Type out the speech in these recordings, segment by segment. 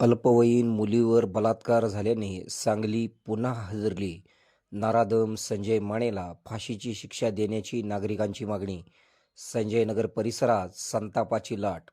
अल्पवयीन मुलीवर बलात्कार झाल्याने सांगली पुन्हा हजरली. नारादम संजय मानेला फाशीची शिक्षा देण्याची नागरिकांची मागणी. संजयनगर परिसरात संतापाची लाट.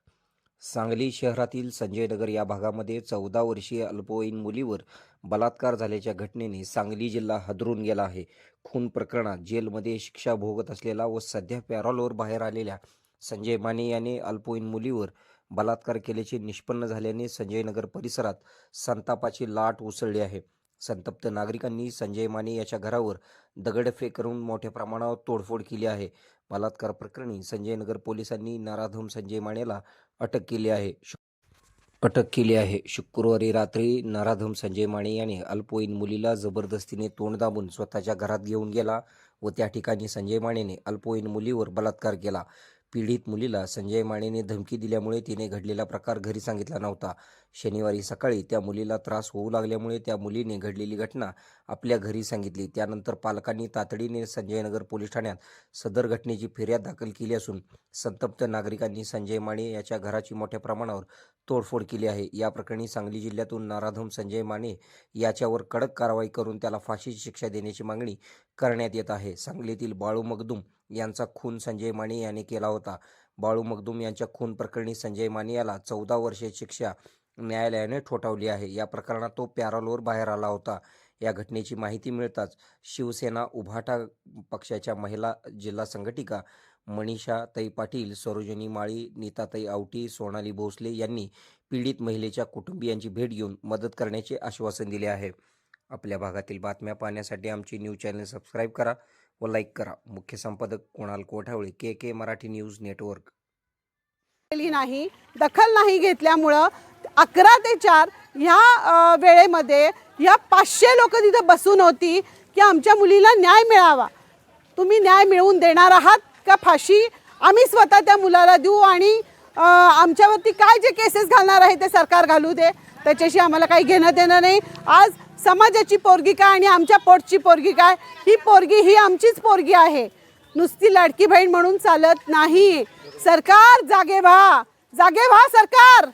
सांगली शहरातील संजयनगर या भागामध्ये चौदा वर्षीय अल्पवयीन मुलीवर बलात्कार झाल्याच्या घटनेने सांगली जिल्हा हदरून गेला आहे. खून प्रकरणात जेलमध्ये शिक्षा भोगत असलेला व सध्या पॅरोलवर बाहेर आलेल्या संजय माने याने अल्पवयीन मुलीवर बलात्कार केल्याचे निष्पन्न झाल्याने संजयनगर परिसरात संतापाची लाट उसळली आहे. संतप्त नागरिकांनी संजय माने याच्या घरावर दगडफेक करून मोठ्या प्रमाणावर तोडफोड केली आहे. बलात्कार प्रकरणी संजयनगर पोलिसांनी नराधम संजय मानेला अटक केली आहे. अटक केली आहे. शुक्रवारी रात्री नराधम संजय माने याने अल्पवयीन मुलीला जबरदस्तीने तोंड दाबून स्वतःच्या घरात घेऊन गेला व त्या ठिकाणी संजय मानेने अल्पवयीन मुलीवर बलात्कार केला. पीडित मुलीला संजय मानेने धमकी दिल्यामुळे तिने घडलेला प्रकार घरी सांगितला नव्हता. शनिवारी सकाळी त्या मुलीला त्रास होऊ लागल्यामुळे त्या मुलीने घडलेली घटना आपल्या घरी सांगितली. त्यानंतर पालकांनी तातडीने संजयनगर पोलीस ठाण्यात सदर घटनेची फिर्याद दाखल केली असून संतप्त नागरिकांनी संजय माने याच्या घराची मोठ्या प्रमाणावर तोडफोड केली आहे. या प्रकरणी सांगली जिल्ह्यातून नाराधम संजय माने याच्यावर कडक कारवाई करून त्याला फाशीची शिक्षा देण्याची मागणी करण्यात येत आहे. सांगलीतील बाळू मगदूम यांचा खून संजय माने यांनी केला होता. बाळू मगदूम यांच्या खून प्रकरणी संजय माने याला चौदा वर्षे शिक्षा न्यायालयाने ठोठावली आहे. या प्रकरणात तो पॅरोलवर बाहेर आला होता. या घटनेची माहिती मिळताच शिवसेना उभाटा पक्षाच्या महिला जिल्हा संघटिका मनीषा तई पाटील सरोजनी माळी नीताताई आवटी सोनाली भोसले यांनी पीडित महिलेच्या कुटुंबियांची भेट घेऊन मदत करण्याचे आश्वासन दिले आहे. आपल्या भागातील बातम्या पाहण्यासाठी आमची न्यूज चॅनल सबस्क्राईब करा. व लाईक करा. मुख्य संपादक Kunal Kothawale K K Marathi news network. नाही दखल नाही घेतल्यामुळं अकरा ते चार ह्या वेळेमध्ये ह्या पाचशे लोक तिथं बसून होती की आमच्या मुलीला न्याय मिळावा. तुम्ही न्याय मिळवून देणार आहात का फाशी? आम्ही स्वतः त्या मुलाला देऊ आणि आमच्यावरती काय जे केसेस घालणार आहे ते सरकार घालू दे. त्याच्याशी आम्हाला काही घेणं देणं नाही. आज समाजाची पोरगी काय आणि आमच्या पोटची पोरगी काय? ही पोरगी ही आमचीच पोरगी आहे. नुसती लाडकी बहीण म्हणून चालत नाही. सरकार जागे व्हा. जागे व्हा सरकार.